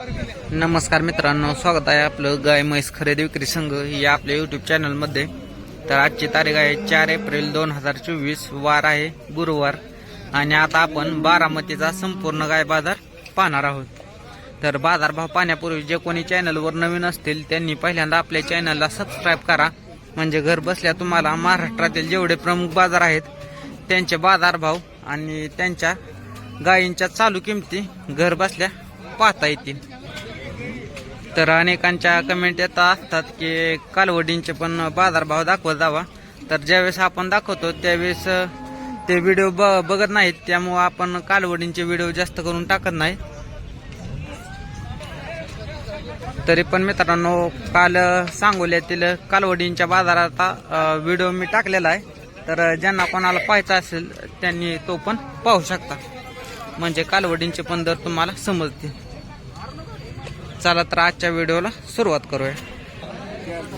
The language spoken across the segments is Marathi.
नमस्कार मित्रांनो स्वागत आहे आपलं गाय म्हैस खरेदी विक्री संघ या आपल्या युट्यूब चॅनलमध्ये तर आजची तारीख आहे चार एप्रिल दोन हजार चोवीस वार आहे गुरुवार. आणि आता आपण बारामतीचा संपूर्ण गाय बाजार पाहणार आहोत. तर बाजारभाव पाहण्यापूर्वी जे कोणी चॅनलवर नवीन असतील त्यांनी पहिल्यांदा आपल्या चॅनलला सबस्क्राईब करा. म्हणजे घर बसल्या तुम्हाला महाराष्ट्रातील जेवढे प्रमुख बाजार आहेत त्यांचे बाजारभाव आणि त्यांच्या गायींच्या चालू किमती घर बसल्या पाहता येतील. तर अनेकांच्या कमेंट येत असतात की कालवडींचे पण बाजारभाव दाखवत जावा. तर ज्यावेळेस आपण दाखवतो त्यावेळेस ते व्हिडिओ ब बघत नाहीत. त्यामुळं आपण कालवडींचे व्हिडिओ जास्त करून टाकत नाही. तरी पण मित्रांनो काल सांगोल्यातील कालवडींच्या बाजारात व्हिडिओ मी टाकलेला आहे. तर ज्यांना कोणाला पाहायचा असेल त्यांनी तो पण पाहू शकता. म्हणजे कालवडींचे पण दर तुम्हाला समजतील. चला तर आजच्या व्हिडिओला सुरुवात करूया.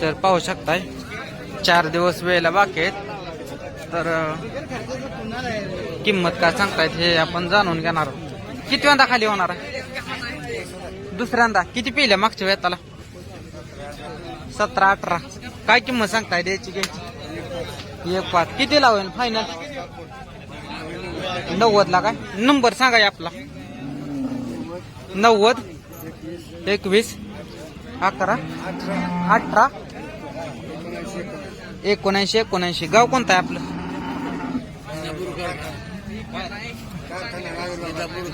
तर पाहू शकताय चार दिवस वेळेला बाकी आहेत. तर किंमत काय सांगतायत हे आपण जाणून घेणार आहोत. किती वेळा खाली होणार आहे? दुसऱ्यांदा. किती पिल्या मागच्या वेळाला सतरा अठरा. काय किंमत सांगताय द्यायची घ्यायची? एक पाच. किती लावेल फायनल नव्वदला काय? नंबर सांगा आपला. नव्वद? एकवीस. अकरा अठरा. एकोणऐंशी एकोणऐंशी. गाव कोणतं आहे आपलं?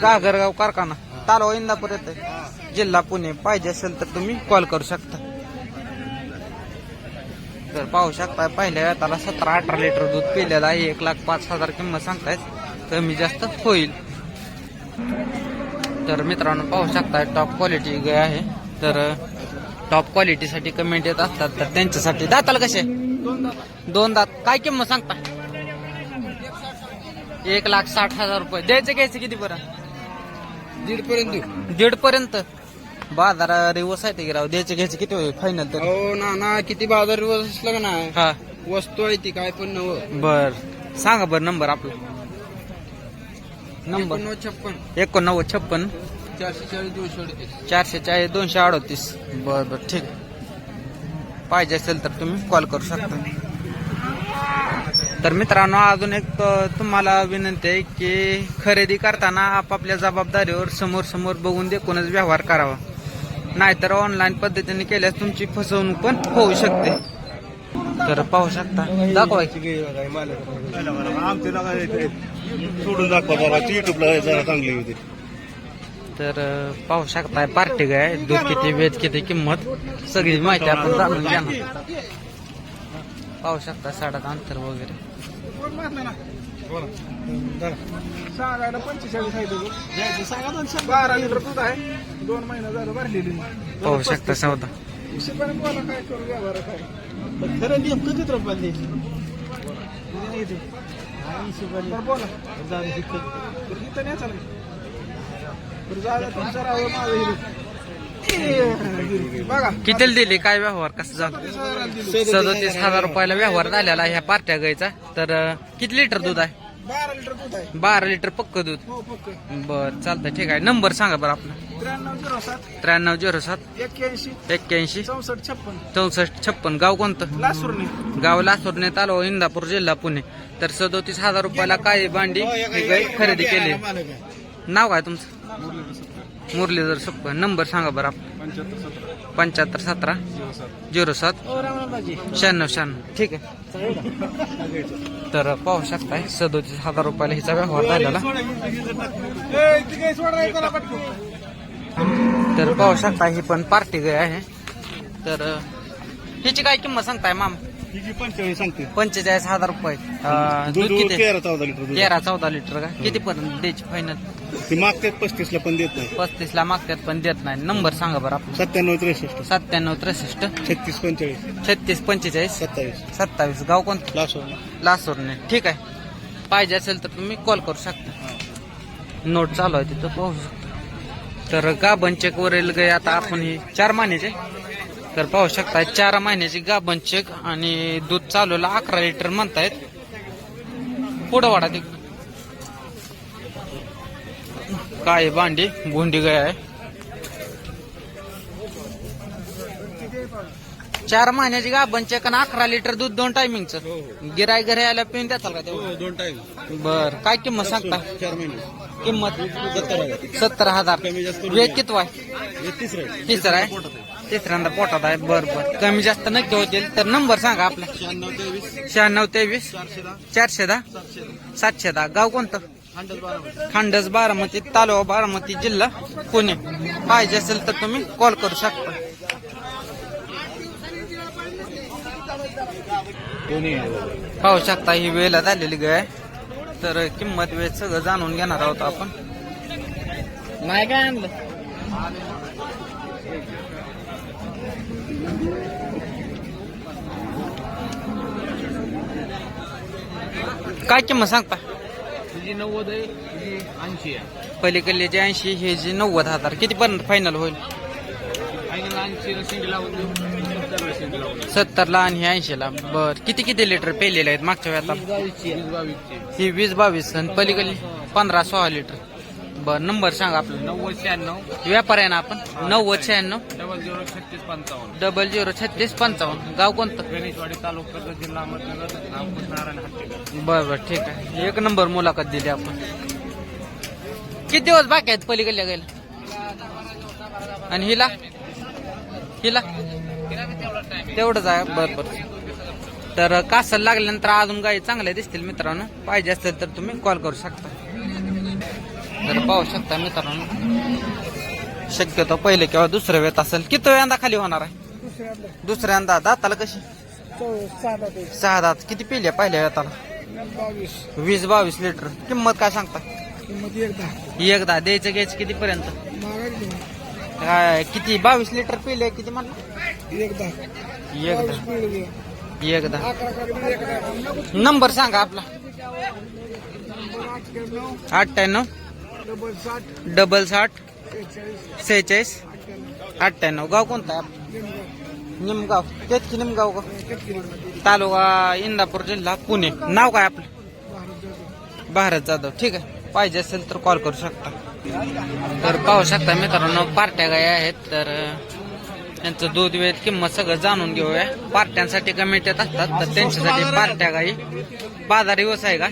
गागरगाव कारखाना. तालुका इंदापूर येत जिल्हा पुणे. पाहिजे असेल तर तुम्ही कॉल करू शकता. तर पाहू शकता पहिल्या वेळाला सतरा अठरा लिटर दूध पिलेलं आहे. एक लाख पाच हजार किंमत सांगतायत. कमी जास्त होईल. तर मित्रांनो पाहू शकता टॉप क्वालिटी गाय आहे. तर टॉप क्वालिटीसाठी कमेंट येत असतात तर त्यांच्यासाठी दाताला कसे? दोन दात. काय किंमत सांगता? एक लाख साठ हजार रुपये. द्यायचे घ्यायचे किती बरं? दीड पर्यंत दीड पर्यंत बाजार रिवर्स आहे ते राव. द्यायचे घ्यायचे किती होईल? फायनल तर. हो ना ना किती बाजार दिवस असला का नाही? हा. वस्तू आहे ती काय पण नव. बर. सांगा बर नंबर आपला. नंबर. एकोणनव्वद छप्पन. एकोणनव्वद छप्पन. चारशे चाळीस दोनशे अडतीस. चारशे चाळीस दोनशे अडतीस. बर बर ठीक. पाहिजे असेल तर तुम्ही कॉल करू शकता. तर मित्रांनो अजून एक तुम्हाला विनंती आहे की खरेदी करताना आपापल्या जबाबदारीवर समोर समोर बघून देखूनच व्यवहार करावा. नाहीतर ऑनलाईन पद्धतीने केल्यास तुमची फसवणूक पण होऊ शकते. तर पाहू शकता. दाखवा. आमचे नका सोडून दाखवा जरा. युट्यूबला जरा चांगली होती. तर पाहू शकताय पार्टी गाय दूध किती वेद किती किंमत? सगळी माहिती आपण जाणून घेणार. पाहू शकता साडात अंतर वगैरे. सांगायला पंचेचाळीस आहे दूध घ्यायचं सांगा दोनशे बारा लिटर दूध आहे. दोन महिना झालं भरलेली. पाहू शकता सौदा बोला काय करू व्यवहार काय? खरं नेमकं किती रुपयाला द्यायची? बरं बोला इथं नाही चालेल बरं तुमचं राहावं माझं बघा कितीला दिली? काय व्यवहार? कसं झालं? सदोतीस हजार रुपयाला व्यवहार झालेला आहे ह्या पार्ट्या गायचा तर किती लिटर दूध आहे? बारा लिटर दूध आहे. बारा लिटर पक्क दूध. हो पक्क. बर चालतंय ठीक आहे. नंबर सांगा बरं आपला. त्र्याण्णव झिरो सात. त्र्याण्णव झिरो सात. एक्क्याऐंशी. एक्क्याऐंशी. चौसष्ट छप्पन. चौसष्ट छप्पन. गाव कोणतं? लासूरने. गाव लासोरने तालुका इंदापूर जिल्हा पुणे. तर सदोतीस हजार रुपयाला काय भांडी ही गाय खरेदी केली. नाव काय तुमचं? मुरलीधर सप्प नंबर सांगा बरं पंच्याहत्तर सतरा. झिरो सात. शहाण्णव शहाण्णव. ठीक आहे. तर पाहू शकताय सदोतीस हजार रुपयाला हिचा व्यवहार झालेला. तर पाहू शकता ही पण पार्टी गाय आहे. तर हिची काय किंमत सांगताय माम? पंचेचाळीस सांगते? पंचेचाळीस हजार रुपये. अं, दूध दूध किती? तेरा चौदा लिटर दूध तेरा चौदा लिटर का? किती पर्यंत द्यायची फायनल ती मागतात पस्तीस ला पण देत नाही. पस्तीस ला मागतात पण देत नाही. नंबर सांगा बरं आपला. सत्त्याण्णव त्रेसष्ट. सत्त्याण्णव त्रेसष्ट. छत्तीस पंचेचाळीस. छत्तीस पंचेचाळीस. सत्तावीस. सत्तावीस. गाव कोणतं? लासो लासूरने ठीक आहे. पाहिजे असेल तर तुम्ही कॉल करू शकता. नोट चालू आहे तिथं पाहू शकता. तर गाभण चेक वरील गाय आता आपण ही चार महिन्याचे तर पाहू शकता चार महिन्याची गाभण चेक आणि दूध चालवलं अकरा लिटर म्हणतायत. पुढं वाढा ते. काय बांडी भोंडी? गाय आहे? चार महिन्याची गाभणचे कारण अकरा लिटर दूध दोन टायमिंगचं गिराय घरी आल्या पिऊन द्याल का हो दोन टाइम बर. काय किंमत सांगता? चार महिने. किंमत? सत्तर हजार. वेग कितवा आहे? हे तिसरं आहे. तिसऱ्यांदा पोटात आहे. बर बर. कमी जास्त नक्की होतील. तर नंबर सांगा आपला. शहाण्णव तेवीस. शहाण्णव तेवीस. चारशे दहा. सातशे दहा. गाव कोणतं? खांडस बारामती तालुका बारामती जिल्हा पुणे. पाहिजे असेल तर तुम्ही कॉल करू शकता. पाहू शकता ही वेळेला झालेली गाय. तर किंमत वेळ सगळं जाणून घेणार आहोत आपण. नाही काय आणलं? काय किंमत सांगता? तुझी नव्वद आहे तुझी ऐंशी आहे. पलीकडल्याची ऐंशी हे जे नव्वद हजार. किती पर्यंत फायनल होईल? फायनल ऐंशी शिंगे लावून देऊ. सत्तर लावून देऊ. सत्तरला आणि हे ऐंशीला. बर. किती किती लिटर पेलेले आहेत मागच्या बावीसची वीस बावीसची ही वीस बावीस आणि पलीकडली पंधरा सोळा लिटर बर नंबर सांगा आपला. नव्वद शहाण्णव. व्यापार आहे ना आपण? नव्वद शहाण्णव. डबल झिरो छत्तीस पंचावन्न. डबल झिरो छत्तीस पंचावन्न. गाव कोणतं? गणेशवाडी तालुका जिल्हा अहमदनगर. नारायण बर बर ठीक आहे. एक नंबर मुलाखत दिली आपण. किती दिवस बाकी आहेत पलीकडल्या गेल्या आणि हिला? हिला? तेवढंच आहे. बर बर. तर कासल लागल्यानंतर अजून गाई चांगल्या दिसतील मित्रांनो. पाहिजे असेल तर तुम्ही कॉल करू शकता. तर पाहू शकता मित्रांनो. शक्यतो पहिले किंवा दुसरं वेळेत असेल किती वेळांदा खाली होणार आहे? दुसऱ्यांदा दाताला कशी? सहा दात. किती पिल्या पहिल्या वेताला? वीस बावीस लिटर. किंमत काय सांगता? एकदा द्यायचं घ्यायचं किती पर्यंत काय किती? बावीस लिटर पिले किती म्हणलं? एकदा एकदा एकदा नंबर सांगा आपला. अठ्ठ्याण्णव. डबल साठ सेहेचाळीस. अठ्ठ्याण्णव. गाव कोणतं आहे? नेमगाव. निमगाव. तेच की? निमगाव. का तालुका इंदापूर जिल्हा पुणे. नाव काय आपलं? भारत जाधव. ठीक आहे. पाहिजे असेल तर कॉल करू शकता. तर पाहू शकता मित्रांनो पार्ट्या गाय आहेत. तर त्यांचं दूध वेळ किंमत सगळं जाणून घेऊया. पार्ट्यांसाठी कमेंट येत असतात तर त्यांच्यासाठी पार्ट्या गाई. बाजार आहे का?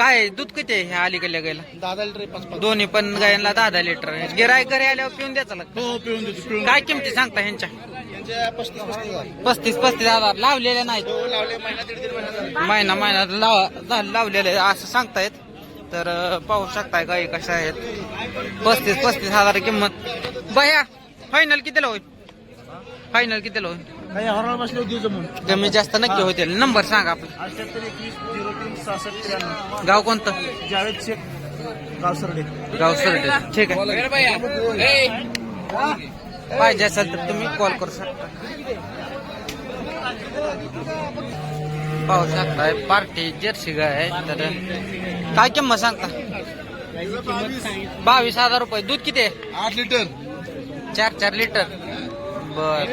काय दूध किती आहे ह्या अलीकडल्या गायला? दहा लिटर पाच पाच. दोन्ही पण गायांना दहा दहा लिटर आहे. गिराय घरी आल्यावर पिऊन द्यायचं लागतं. हो देतो पिऊन काय किमती सांगता ह्यांच्या? यांचे पस्तीस पस्तीस हजार. पस्तीस पस्तीस हजार. लावलेले नाहीत. हो लावले महिना दीड दीड महिना झाला. महिना महिना लाव झालं लावलेले असं सांगतायत. तर अं, पाहू शकताय गाई कशा आहेत. पस्तीस पस्तीस हजार किंमत. बया फायनल कितीला होईल? फायनल कितीला होईल? काही हरळ बसले होते जमून. कमी जास्त नक्की होतील. नंबर सांगा आपला. अठ्याहत्तर एकवीस झिरो तीन सहासष्ट त्र्याण्णव. गाव कोणतं? जावेद शेख गावसर्डे गाव सरडे. ठीक आहे. पाहिजे असेल तर तुम्ही कॉल करू शकता. पाहू शकताय पार्टी जर्सी गाय आहे. तर काय किंमत सांगता? बावीस हज़ार रुपये. दूध किती आहे? आठ लिटर. चार चार लिटर. बर.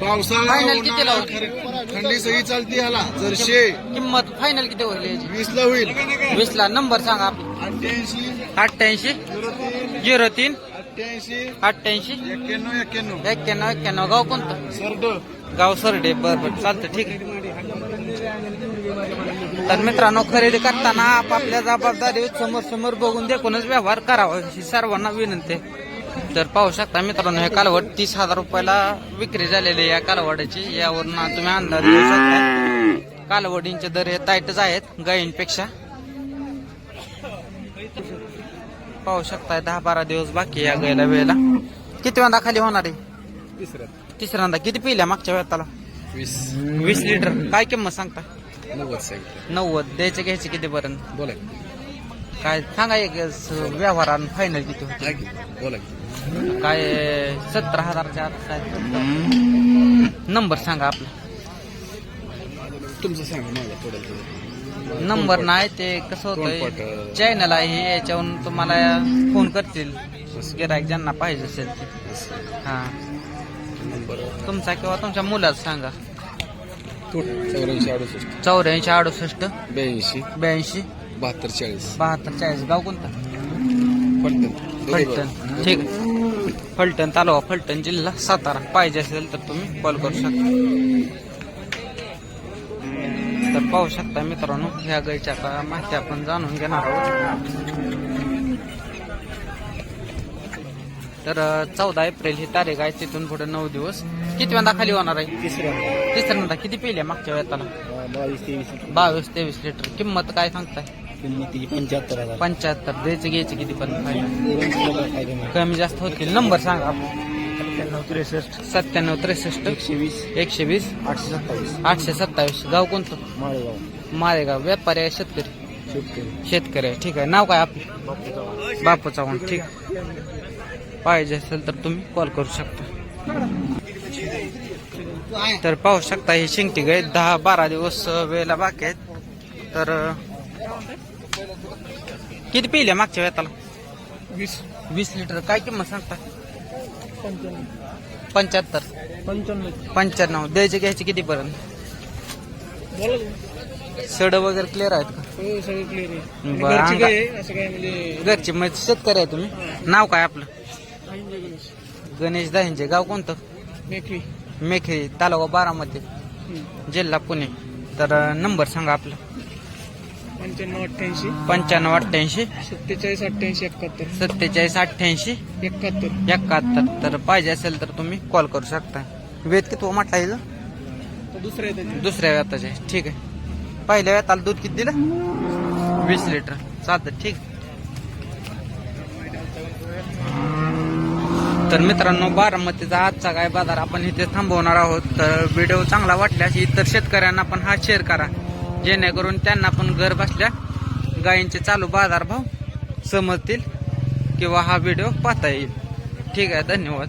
पावसाळा Final कितीला उन्हाळा, होईल? खरीप, थंडी सही चालती ह्याला जरशे. किंमत फायनल किती होईल याची? वीस ला होईल. वीस ला नंबर सांगा. अठ्ठ्याऐंशी. अठ्ठ्याऐंशी. झिरो तीन. झिरो तीन. अठ्ठ्याऐंशी. अठ्ठ्याऐंशी. एक्क्याण्णव एक्क्याण्णव. एक्क्याण्णव एक्क्याण्णव. गाव कोणतं? सरड. गाव सरडे. बर बर. चालतं ठीक आहे. तर मित्रांनो खरेदी करताना आपापल्या जबाबदारी समोर समोर बघून देखूनच व्यवहार करावा ही सर्वांना विनंती आहे. तर पाहू शकता मित्रांनो हे कालवड तीस हजार रुपयाला विक्री झालेली या कालवडाची. यावरून तुम्ही अंदाज घेऊ शकता. कालवडींचे दर हे टाईटच आहेत गायींपेक्षा. पाहू शकता दहा बारा दिवस बाकी या गायला वेळेला. किती वांदा खाली होणार आहे? तिसऱ्या तिसऱ्यांदा किती पिल्या मागच्या वेळाला? वीस. वीस लिटर. काय किंमत सांगता? नव्वद नव्वद. द्यायचे घ्यायचे किती पर्यंत बोला काय सांगा एक व्यवहारान फायनल किती होते? बोला काय सत्तर हजारच्या आत काय? नंबर सांगा आपला. तुमचं सांगा माझा पडेल नंबर नाही ते कसं. होतं चॅनल आहे हे याच्यावरून तुम्हाला फोन करतील. गिरायक ज्यांना पाहिजे असेल ते. हा. नंबर तुमचा किंवा तुमच्या मुलाचा सांगा. चौऱ्याऐंशी अडुसष्ट. चौऱ्याऐंशी अडुसष्ट. ब्याऐंशी. ब्याऐंशी. बहात्तर चाळीस. बहात्तर चाळीस. गाव कोणतं? पटकन फलटण. ठीक आहे. फलटण तालुका फलटण जिल्हा सातारा. पाहिजे असेल तर तुम्ही कॉल करू शकता. तर पाहू शकता मित्रांनो ह्या गायच्या आता माहिती आपण जाणून घेणार आहोत. तर चौदा एप्रिल ही तारीख आहे. तिथून पुढे नऊ दिवस. किती वेळा खाली होणार आहे? तिसऱ्या. तिसऱ्यांदा. किती पिल्या मागच्या वेळेला? बावीस तेवीस. बावीस तेवीस लिटर. किंमत काय सांगताय? किंमती पंच्याहत्तर हजार. पंच्याहत्तर. द्यायचं घ्यायचं किती पण कमी जास्त होतील नंबर सांगा सत्त्याण्णव त्रेसष्ट. सत्त्याण्णव त्रेसष्ट. एकशे वीस. एकशे वीस. आठशे सत्तावीस. आठशे सत्तावीस. गाव कोणतं? माळेगाव. मालेगाव व्यापारी आहे शेतकरी. शेतकरी. शेतकरी आहे. ठीक आहे. नाव काय आपलं? बापू चव्हाण. ठीक पाहिजे असेल तर तुम्ही कॉल करू शकता. तर पाहू शकता ही शिंगटी गाय दहा बारा दिवस अं, वेळेला बाकी आहेत. तर अं, किती पिल्या मागच्या वेळेला? वीस. वीस लिटर. काय किंमत सांगता? पंच्याण्णव. पंच्याहत्तर. पंच्याण्णव. पंच्याण्णव. द्यायचे घ्यायचे किती पर्यंत? बोला सड वगैरे क्लिअर आहेत का? हो सगळं क्लिअर आहे. बरं, घरची अंगा- काय आहे? असं काय म्हणजे घरचे मग शेतकरी आहे तुम्ही? नाव काय आपलं? गणेश. गणेश गाव कोणतं? मेखरी तालुका बारामती. जिल्हा पुणे. तर नंबर सांगा आपला. पंच्याण्णव अठ्ठ्याऐंशी. पंच्याण्णव अठ्ठ्याऐंशी. सत्तेचाळीस अठ्ठ्याऐंशी एकाहत्तर. सत्तेचाळीस अठ्ठ्याऐंशी. एकाहत्तर. एकाहत्तर. तर पाहिजे असेल तर तुम्ही कॉल करू शकता. वेद किती हो म्हटला येईल त्याचे दुसऱ्या व्यताचे ठीक आहे. पहिल्या व्यताला दूध किती दिलं? वीस लिटर. चालतं ठीक. तर मित्रांनो बारामतीचा आजचा काय बाजार आपण इथे थांबवणार आहोत. तर व्हिडिओ चांगला वाटल्यास इतर शेतकऱ्यांना पण हा शेअर करा. जेणेकरून त्यांना पण घर बसल्या गायींचे चालू बाजारभाव समजतील किंवा हा व्हिडिओ पाहता येईल. ठीक आहे धन्यवाद.